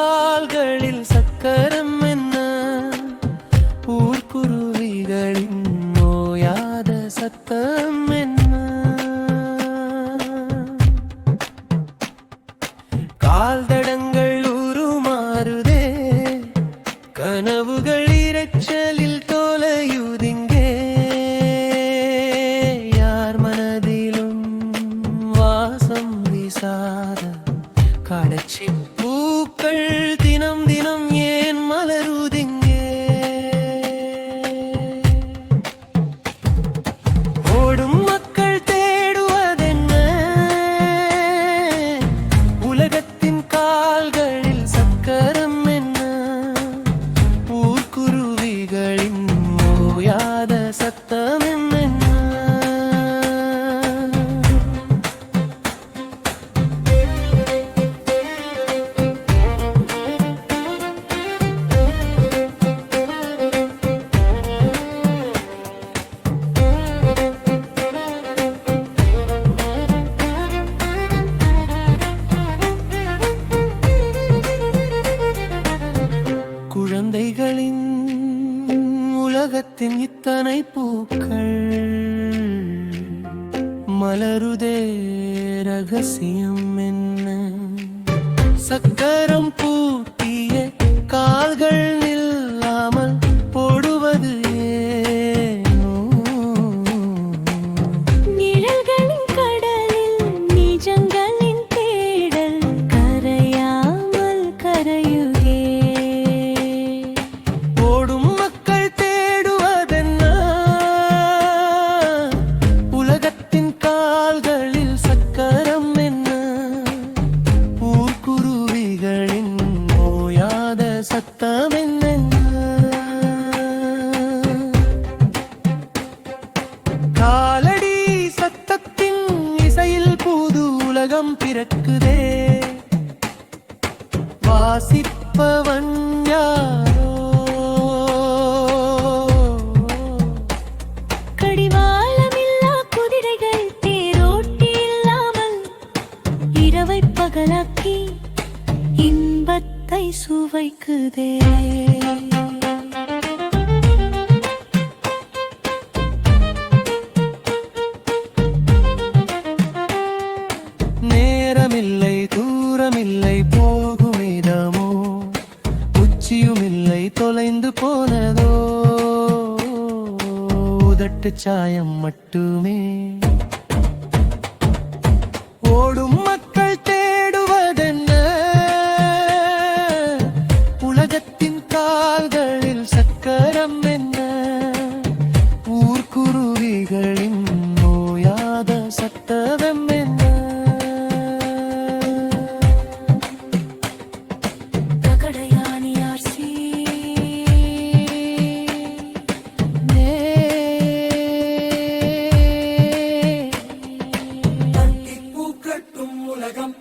கால்களில் சக்கரம் என்ன? ஊர்க்குருவிகளின் நோயாத சத்தம் என்ன? கால் தடங்கள் உருமாறுதே கனவுகள் குழந்தைகளின் உலகத்தின் இத்தனை பூக்கள் மலருதே ரகசியம் என்ன? சக்கரம் பூட்டிய கால்கள் உலகம் பிறக்குதே. வாசிப்பவன் யாரோ? கடிவாளமில்லா குதிரைகள் தேரோட்டி இல்லாமல் இரவை பகலாக்கி இன்பத்தை சுவைக்குதே. நேரமில்லை தூரமில்லை போகும் இடமோ உச்சியும் இல்லை தொலைந்து போனதோ? உதட்டு சாயம் மட்டுமே. ஓடும் மக்கள் தேடுவதென்ன? உலகத்தின் கால்களில் சக்கரம் என்ன? ஊர்க்குருவிகள் Baygam